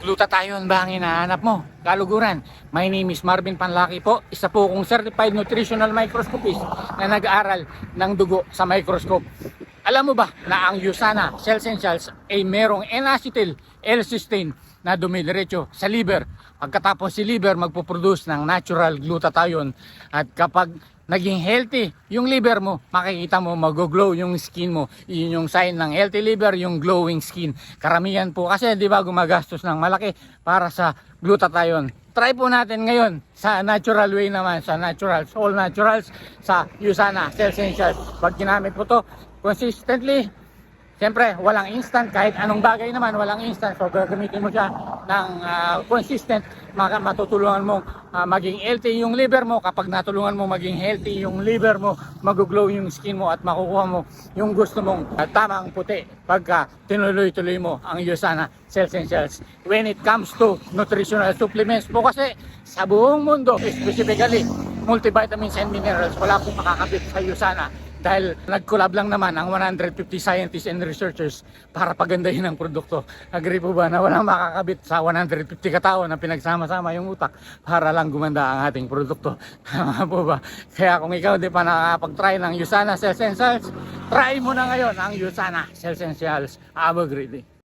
Glutathione ba ang hinahanap mo? Kaluguran. My name is Marvin Panlaki po. Isa po kong certified nutritional microscopist na nag-aaral ng dugo sa microscope. Alam mo ba na ang Usana Cell Essentials ay merong N-acetyl L-cysteine na dumidiretso sa liver. Pagkatapos si liver magpuproduce ng natural glutathione at kapag naging healthy yung liver mo, makikita mo mag-glow yung skin mo. Yun yung sign ng healthy liver, yung glowing skin. Karamihan po kasi di ba gumagastos ng malaki para sa glutathione. Try po natin ngayon sa natural way naman, sa naturals, all naturals, sa Usana Cell Essentials. Pag ginamit po to consistently, Siyempre, walang instant. Kahit anong bagay naman, walang instant. So, gagamitin mo siya ng ah, consistent. Matutulungan mo ah, maging healthy yung liver mo. Kapag natulungan mo maging healthy yung liver mo, mag-glow yung skin mo at makukuha mo yung gusto mong ah, tamang puti pagka tinuloy-tuloy mo ang Usana Cell Essentials. When it comes to nutritional supplements po kasi sa buong mundo, specifically multivitamins and minerals, wala pong makakabit sa Usana dahil nag-collab lang naman ang 150 scientists and researchers para pagandahin ang produkto. Agree po ba na walang makakabit sa 150 katao na pinagsama-sama yung utak para lang gumanda ang ating produkto? Tama po ba? Kaya kung ikaw di pa nakakapag-try ng Usana Cell Essentials, try mo na ngayon ang Usana Cell Essentials. Abo greedy.